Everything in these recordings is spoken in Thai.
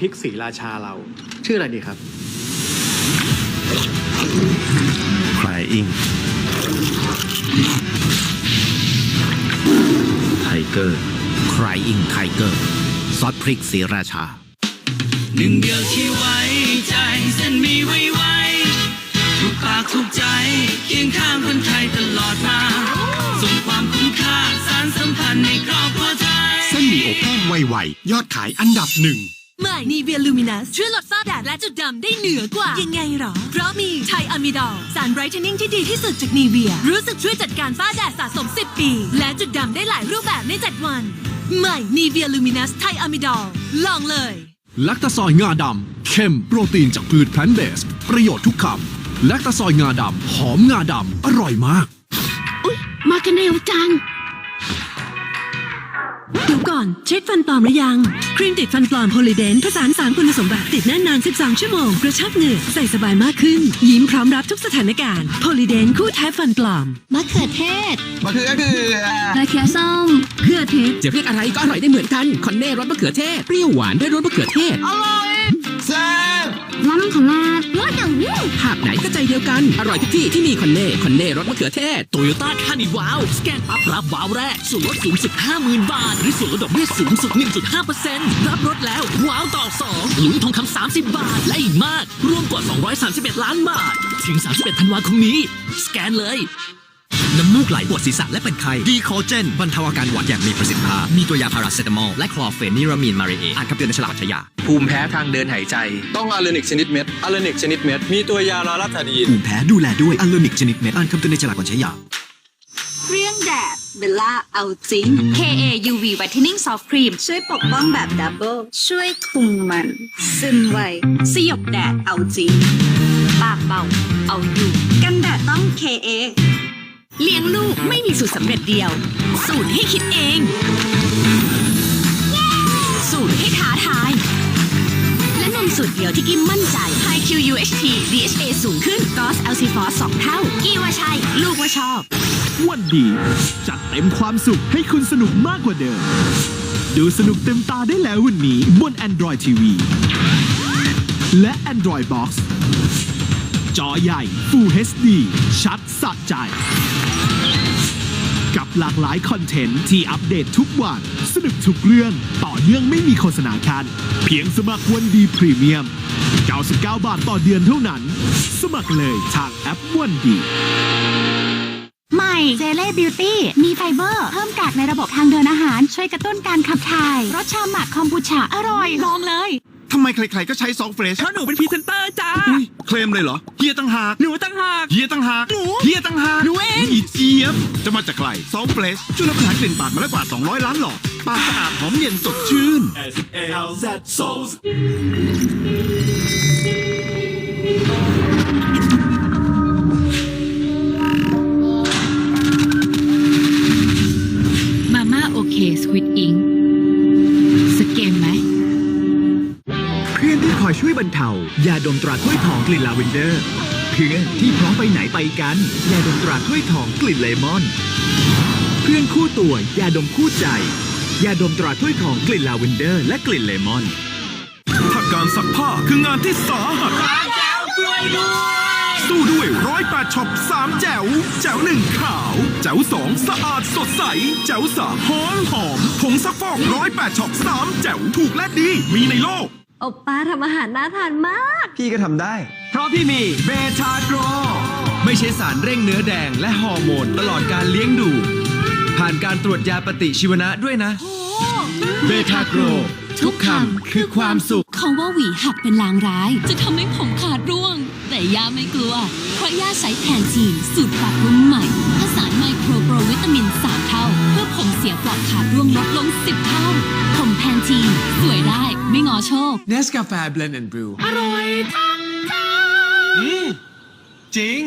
พริกสีราชาเรา ชื่ออะไรดีครับ Crying Tiger Crying Tiger ซอสพริกสีราชา หนึ่งเดียวที่ไว้ใจเส้นมีไว้ไว้ทุกปากทุกใจเคียงข้างคนไทยตลอดมาส่งความคุ้มค่าสารสัมพันธ์ในครอบครัวไทย เส้นหมี่อบแห้งไวๆยอดขายอันดับหนึ่ง ใหม่นีเวียลูมินัสช่วยลดฝ้าแดดและจุดดำได้เหนือกว่า ยังไงหรอ เพราะมีไทอะมิดอลสารไบรท์เทนนิ่งที่ดีที่สุดจากนีเวีย รู้สึกช่วยจัดการฝ้าแดดสะสม 10 ปี และจุดดำได้หลายรูปแบบใน7วัน ใหม่นีเวียลูมินัสไทอะมิดอลลองเลยแลคตาซอยงาดำเข้มโปรตีนจากพืชแพลนเบส ประโยชน์ทุกคำแลคตาซอยงาดำหอมงาดำอร่อยมากมากันเร็วจัง เดี๋ยวก่อน เช็คฟันปลอมหรือยัง ครีมติดฟันปลอมโพลีเดนผสานสามคุณสมบัติติดแน่นนาน 12 ชั่วโมง กระชับเหงือกใส่สบายมากขึ้น ยิ้มพร้อมรับทุกสถานการณ์โพลีเดนคู่แท้ฟันปลอมมะเขือเทศมะเขือก็คืออ่ามะเขือส้มเพื่อเทสจะเรียกอะไรก็อร่อยได้เหมือนกันคอนเน่รสมะเขือเทศเปรี้ยวหวานด้วยรสมะเขือเทศแซ่บน้ำ ขนาดรสอย่างนี้ภาคไหนก็ใจเดียวกัน อร่อยทุกที่ที่มีคอนเน่คอนเน่รสมะเขือเทศ โตโยต้าคานิวาวสแกนปั๊บรับวาวแรก ส่วนลดสูงสุด 50,000 บาท หรือส่วนลดดอกเบี้ยสูงสุด 1.5%รับรถแล้ว ว้าวต่อ2หลุยทองคำ 30 บาท และอีกมาก รวมกว่า 231 ล้านบาท ถึง 31 ธันวาคมนี้ สแกนเลย น้ำมูกไหลปวดศีรษะและเป็นไข้ดีคอเจนบรรเทาอาการหวัดอย่างมีประสิทธิภาพ มีตัวยาพาราเซตามอลและคลอร์เฟนิรามีนมาเรเออ่านคำเตือนในฉลากใช้ยา ภูมิแพ้ทางเดินหายใจ ต้องอะเลนิกชนิดเม็ดอะเลนิกชนิดเม็ด มีตัวยาลาลัตาดีนภูมิแพ้ดูแลด้วยอัลโลนิกชนิดเม็ด อ่านคำเตือนในฉลากก่อนใช้ยา เครื่องแดดเบลล่าเอาจริง KA UV Whitening Soft Cream ช่วยปกป้องแบบดับเบิลช่วยคุมมัน ซึมไวสยบแดดเอาจริง ปากเบาเอาอยู่ กันแดดต้อง KA เลี้ยงลูกไม่มีสูตรสำเร็จเดียว สูตรให้คิดเอง สูตรให้ท้าทาย และนมสูตรเดียวที่กิมมั่นใจ High Q UHT DHA สูงขึ้น GOS LC f o s 2เท่า กี่ว่าใช่ ลูกว่าชอบ วันดี จัดเต็มความสุขให้คุณสนุกมากกว่าเดิม ดูสนุกเต็มตาได้แล้ววันนี้บน Android TV และ Android Box จอใหญ่ Full HD ชัดสะใจ กับหลากหลายคอนเทนต์ที่อัปเดตทุกวัน สนุกทุกเรื่อง ต่อเนื่องไม่มีโฆษณาคันเพียงสมัครวันดีพรีเมียม 99 บาทต่อเดือนเท่านั้น สมัครเลยทางแอปวันดี ใหม่เจเล่บิวตี้มีไฟเบอร์ เพิ่มกากในระบบทางเดินอาหาร ช่วยกระตุ้นการขับถ่าย รสชาหมักคอมบูชาอร่อย ลองเลย ทำไมใครๆก็ใช้ซองเฟรชเพราะหนูเป็นพรีเซนเตอร์จ้า อุ๊ยเคลมเลยเหรอเฮียตั้งหากหนูตั้งหาก เฮียตั้งหากหนูเฮียตั้งหากหนูเอง อีเจี๊ยบ จะมาจากใครซองเฟรชช่วยลดปัญหากลิ่นปากมาแล้วกว่า 200 ล้านหลอดปากสะอาดหอมเย็นสดชื่นมาม่าโอเคสควิดอิง อนที่คอยช่วยบรรเทายาดมตราถ้วยทองกลิ่นลาเวนเดอร์ เพื่อนที่พร้อมไปไหนไปกัน ยาดมตราถ้วยทองกลิ่นเลมอน เพื่อนคู่ตัวยาดมคู่ใจ ยาดมตราถ้วยทองกลิ่นลาเวนเดอร์ และกลิ่นเลมอน ถ้าการซักผ้าคืองานที่สาหัสสู้ด้วยร้อยแปดช็อปสามแจ๋วแจ๋วหนึ่งขาว แจ๋วสองสะอาดสดใส แจ๋วสามหอมหอมผงซักฟอกร้อยแปดช็อปสามแจ๋วถูกและดี มีในโลก อบป้าทำอาหารน่าทานมาก พี่ก็ทำได้ เพราะพี่มีเบทาโกร ไม่ใช่สารเร่งเนื้อแดงและฮอร์โมนตลอดการเลี้ยงดู ผ่านการตรวจยาปฏิชีวนะด้วยนะ เบทาโกร ทุกคำคือความสุข เขาว่าหวีหักเป็นลางร้าย จะทำให้ผมขาดร่วง แต่ย่าไม่กลัว เพราะย่าใช้แทนทีนสูตรปรับรุ่นใหม่ผสานไมโครโปรวิตามิน 3 เท่า เพื่อผมเสียปลอดขาดร่วงลดลง 10 เท่าผม แทนทีนสวยได้ไม่งอโชค เนสกาแฟเบลนด์แอนด์บรูอร่อยทั้งใจจริง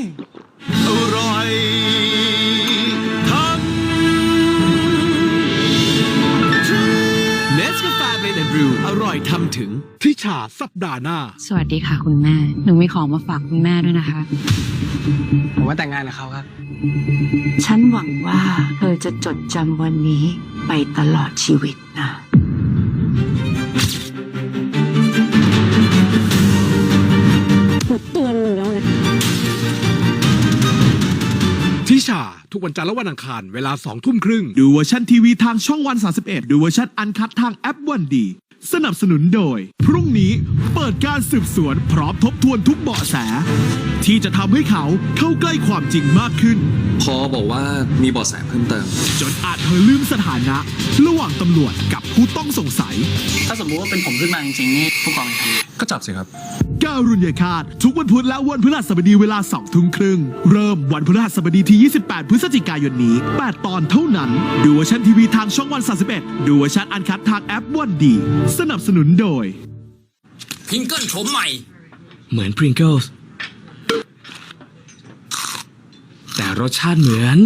อร่อยทั้งเนสกาแฟเบลนด์แอนด์บรูอร่อยทำถึงทิชาสัปดาห์หน้า สวัสดีค่ะคุณแม่ หนูมีของมาฝากคุณแม่ด้วยนะคะ ผมว่าแต่งงานกับเขาครับ ฉันหวังว่าเธอจะจดจำวันนี้ไปตลอดชีวิตนะ วันจันทร์และวันอังคารเวลาสองทุ่มครึ่ง ดูเวอร์ชันทีวีทางช่องวัน 31 ดูเวอร์ชันอันคัดทางแอปวันดี สนับสนุนโดย พรุ่งนี้เปิดการสืบสวนพร้อมทบทวนทุกเบาะแส ที่จะทำให้เขาเข้าใกล้ความจริงมากขึ้น พอบอกว่ามีเบาะแสเพิ่มเติม จนอาจเธอลืมสถานะ ระหว่างตำรวจกับผู้ต้องสงสัย ถ้าสมมุติว่าเป็นผมขึ้นมาจริงๆนี่ผู้กองจะทำ ก็จับสิครับ การุญยฆาตทุกวันพุธและวันพฤหัสบดีเวลา2ทุ่มครึ่ง เริ่มวันพฤหัสบดีที่ 28 พฤศจิกายนนี้ 8 ตอนเท่านั้น ดูเวอร์ชันทีวีทางช่องวัน 31 ดูเวอร์ชันอันคัดทางแอปวันดี สนับสนุนโดย พิงเกิลโฉมใหม่ เหมือนพริงเกิลส์แต่รสชาติเหมือน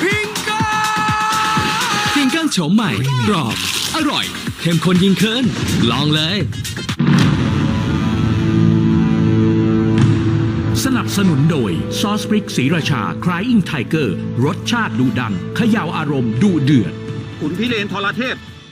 พริงเกิลพริงเกิลโฉมใหม่กรอบ อร่อยเข้มข้นยิ่งขึ้น ลองเลย สนับสนุนโดยซอสพริกสีราชาคลายอิงไทเกอร์ รสชาติดูดันเขย่าอารมณ์ดูเดือด ขุนพิเรนทรเทพ